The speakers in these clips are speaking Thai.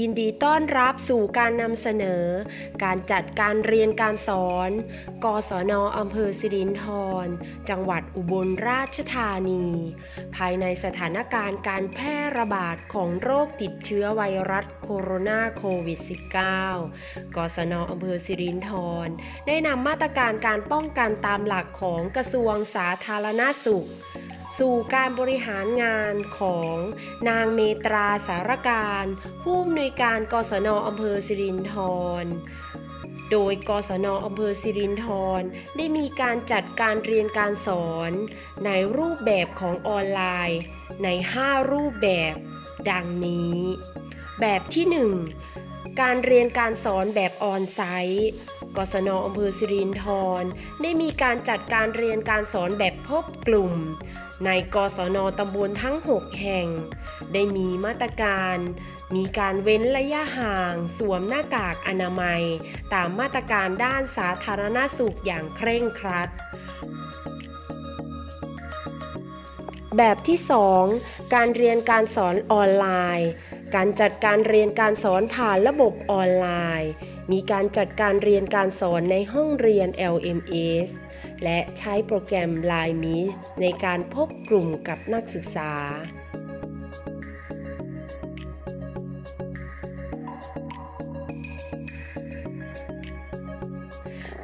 ยินดีต้อนรับสู่การนำเสนอ การจัดการเรียนการสอน กศนอำเภอสิรินธร จังหวัดอุบลราชธานี ภายในสถานการณ์การแพร่ระบาดของโรคติดเชื้อไวรัสโคโรนาโควิด -19 กศนอำเภอสิรินธร ได้นำมาตรการการป้องกันตามหลักของกระทรวงสาธารณสุข สู่การบริหารงานของนางเมตราสารการ ผู้อำนวยการกศนอำเภอสิรินธรโดยกศนอำเภอสิรินธรได้มีการจัดการเรียนการสอน ในรูปแบบของออนไลน์ ใน 5 รูปแบบ ดังนี้ แบบที่ 1 การเรียนการสอนแบบออนไซต์ กศนอำเภอสิรินธรได้มีการจัดการเรียนการสอนแบบพบกลุ่ม ในกศนตำบลทั้ง 6 แห่ง ได้มีมาตรการ มีการเว้นระยะห่าง สวมหน้ากากอนามัย ตามมาตรการด้านสาธารณสุขอย่างเคร่งครัดแบบที่ 2 การเรียนการสอนออนไลน์ การจัดการเรียนการสอนผ่านระบบออนไลน์ มีการจัดการเรียนการสอนในห้องเรียน LMS และใช้โปรแกรม Line Meet ในการพบกลุ่มกับนักศึกษา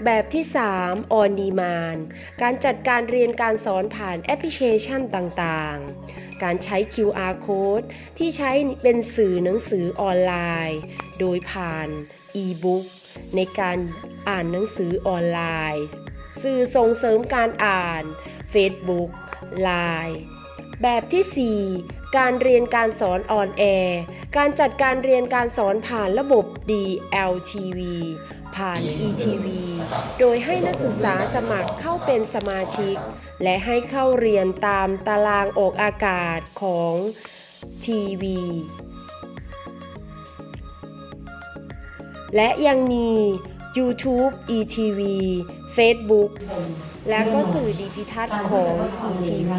แบบที่ 3 On Demand การจัดการเรียนการสอนผ่านแอปพลิเคชันต่างๆการใช้ QR Code ที่ใช้เป็นสื่อหนังสือออนไลน์ โดยผ่าน e-book ในการอ่านหนังสือออนไลน์ สื่อส่งเสริมการอ่าน Facebook Line แบบที่ 4 การเรียนการสอนออนแอร์การจัดการเรียนการสอนผ่านระบบ DLTV ผ่าน ETV โดยให้นักศึกษาสมัครเข้าเป็นสมาชิก และให้เข้าเรียนตามตารางออกอากาศของทีวี และยังมี YouTube ETV Facebook และก็สื่อดิจิทัลของ ETV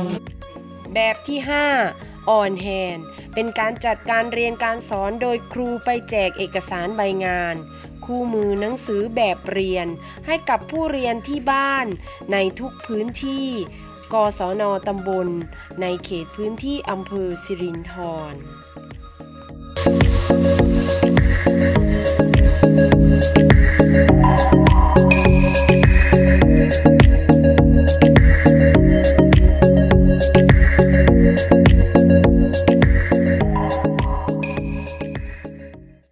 แบบที่ 5 On Hand เป็นการจัดการเรียนการสอนโดยครูไปแจกเอกสารใบงาน คู่มือหนังสือแบบเรียน ให้กับผู้เรียนที่บ้านในทุกพื้นที่ กศนตำบล ในเขตพื้นที่อำเภอสิรินธร Thank you.